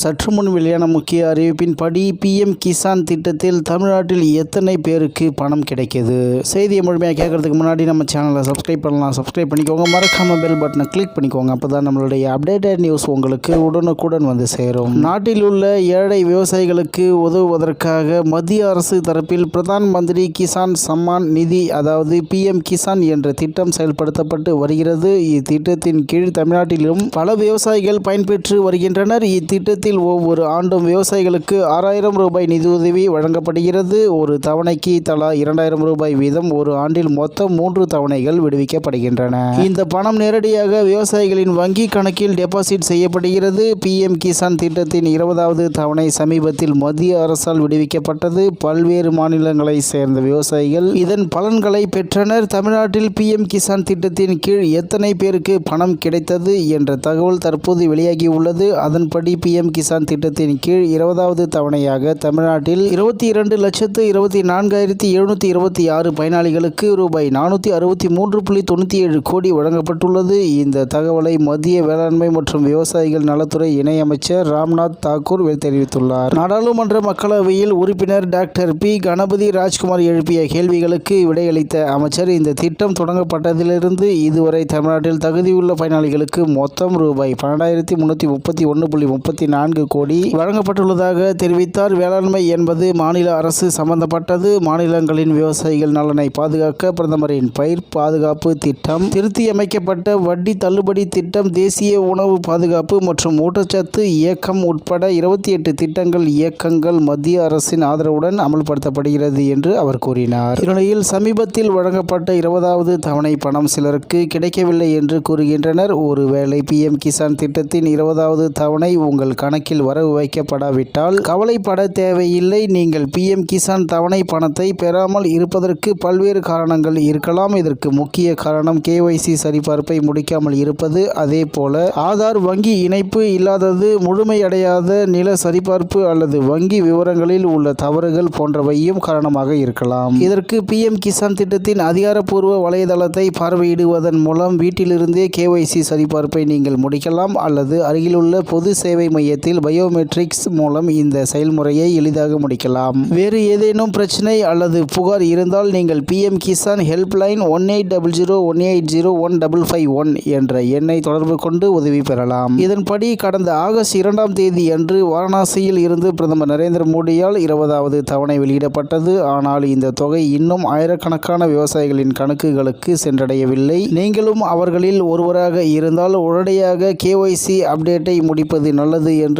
சற்று முன் வெளியான முக்கிய அறிவிப்பின்படி பிஎம் கிசான் திட்டத்தில் தமிழ்நாட்டில் எத்தனை பேருக்கு பணம் கிடைக்கிது? செய்தியை முழுமையாக கேட்கறதுக்கு முன்னாடி நம்ம சேனலை சப்ஸ்கிரைப் பண்ணலாம். சப்ஸ்கிரைப் பண்ணிக்கோங்க. மறக்காம பெல் பட்டனை கிளிக் பண்ணிக்கோங்க. அப்போ தான் நம்மளுடைய அப்டேட்டட் நியூஸ் உங்களுக்கு உடனுக்குடன் வந்து சேரும். நாட்டில் உள்ள ஏழை விவசாயிகளுக்கு உதவுவதற்காக மத்திய அரசு தரப்பில் பிரதான் மந்திரி கிசான் சம்மான் நிதி அதாவது பிஎம் கிசான் என்ற திட்டம் செயல்படுத்தப்பட்டு வருகிறது. இத்திட்டத்தின் கீழ் தமிழ்நாட்டிலும் பல விவசாயிகள் பயன்பெற்று வருகின்றனர். இத்திட்டத்தில் ஒவ்வொரு ஆண்டும் விவசாயிகளுக்கு ஆறாயிரம் ரூபாய் நிதியுதவி வழங்கப்படுகிறது. ஒரு தவணைக்கு தலா இரண்டாயிரம் ரூபாய் வீதம் ஒரு ஆண்டில் மொத்தம் மூன்று தவணைகள் விடுவிக்கப்படுகின்றன. இந்த பணம் நேரடியாக விவசாயிகளின் வங்கி கணக்கில் டெபாசிட் செய்யப்படுகிறது. பிஎம் கிசான் திட்டத்தின் இருபதாவது தவணை சமீபத்தில் மத்திய அரசால் விடுவிக்கப்பட்டது. பல்வேறு மாநிலங்களை சேர்ந்த விவசாயிகள் இதன் பலன்களை பெற்றனர். தமிழ்நாட்டில் பிஎம் கிசான் திட்டத்தின் கீழ் எத்தனை பேருக்கு பணம் கிடைத்தது என்ற தகவல் தற்போது வெளியாகி உள்ளது அதன்படி பிஎம் கிசான் திட்டத்தின் கீழ் இருபதாவது தவணையாக தமிழ்நாட்டில் இருபத்தி இரண்டு லட்சத்து இருபத்தி நான்காயிரத்தி எழுநூற்றி இருபத்தி ஆறு பயனாளிகளுக்கு ரூபாய் நானூற்றி அறுபத்தி மூன்று புள்ளி தொண்ணூற்றி ஏழு கோடி வழங்கப்பட்டுள்ளது. இந்த தகவலை மத்திய வேளாண்மை மற்றும் விவசாயிகள் நலத்துறை இணையமைச்சர் ராம்நாத் தாக்கூர் தெரிவித்துள்ளார். நாடாளுமன்ற மக்களவையில் உறுப்பினர் டாக்டர் பி. கணபதி ராஜ்குமார் எழுப்பிய கேள்விகளுக்கு விடையளித்த அமைச்சர் இந்த திட்டம் தொடங்கப்பட்டதிலிருந்து இதுவரை தமிழ்நாட்டில் தகுதியுள்ள பயனாளிகளுக்கு மொத்தம் ரூபாய் பன்னெண்டாயிரத்தி முன்னூற்றி முப்பத்தி ஒன்று புள்ளி முப்பத்தி நான்கு கோடி வழங்கப்பட்டுள்ளதாக தெரிவித்தார். வேளாண்மை என்பது மாநில அரசு சம்பந்தப்பட்டது. மாநிலங்களின் விவசாயிகள் நலனை பாதுகாக்க பிரதமரின் பயிர் பாதுகாப்பு திட்டம் திருத்தியமைக்கப்பட்ட வட்டி தள்ளுபடி திட்டம் தேசிய உணவு பாதுகாப்பு மற்றும் ஊட்டச்சத்து இயக்கம் உட்பட இருபத்தி எட்டு திட்டங்கள் இயக்கங்கள் மத்திய அரசின் ஆதரவுடன் அமல்படுத்தப்படுகிறது என்று அவர் கூறினார். இந்நிலையில் சமீபத்தில் வழங்கப்பட்ட இருபதாவது தவணை பணம் சிலருக்கு கிடைக்கவில்லை என்று கூறுகின்றனர். ஒருவேளை பிஎம் கிசான் திட்டத்தின் இருபதாவது தவணை உங்கள் கணக்கில் வரவு வைக்கப்படாவிட்டால் கவலைப்பட தேவையில்லை. நீங்கள் பிஎம் கிசான் தவணை பணத்தை பெறாமல் இருப்பதற்கு பல்வேறு காரணங்கள் இருக்கலாம். இதற்கு முக்கிய காரணம் கேஒய்சி சரிபார்ப்பை முடிக்காமல் இருப்பது. அதே போல ஆதார் வங்கி இணைப்பு இல்லாதது முழுமையடையாத நில சரிபார்ப்பு அல்லது வங்கி விவரங்களில் உள்ள தவறுகள் போன்றவையும் காரணமாக இருக்கலாம். இதற்கு பிஎம் கிசான் திட்டத்தின் அதிகாரப்பூர்வ வலைதளத்தை பார்வையிடுவதன் மூலம் வீட்டிலிருந்தே கேஒய்சி சரிபார்ப்பை நீங்கள் முடிக்கலாம். அல்லது அருகிலுள்ள பொது சேவை மையத்தில் பயோமெட்ரிக்ஸ் மூலம் இந்த செயல்முறையை எளிதாக முடிக்கலாம். வேறு ஏதேனும் பிரச்சனை அல்லது புகார் இருந்தால் நீங்கள் PM Kisan helpline one eight double zero one eight zero one double five one என்ற எண்ணை தொடர்பு கொண்டு உதவி பெறலாம். இதன்படி கடந்த ஆகஸ்ட் இரண்டாம் தேதி அன்று வாரணாசியில் இருந்து பிரதமர் நரேந்திர மோடியால் இருபதாவது தவணை வெளியிடப்பட்டது. ஆனால் இந்த தொகை இன்னும் ஆயிரக்கணக்கான விவசாயிகளின் கணக்குகளுக்கு சென்றடையவில்லை. நீங்களும் அவர்களில் ஒருவராக இருந்தால் உடனடியாக கேஒய்சி அப்டேட்டை முடிப்பது நல்லது என்று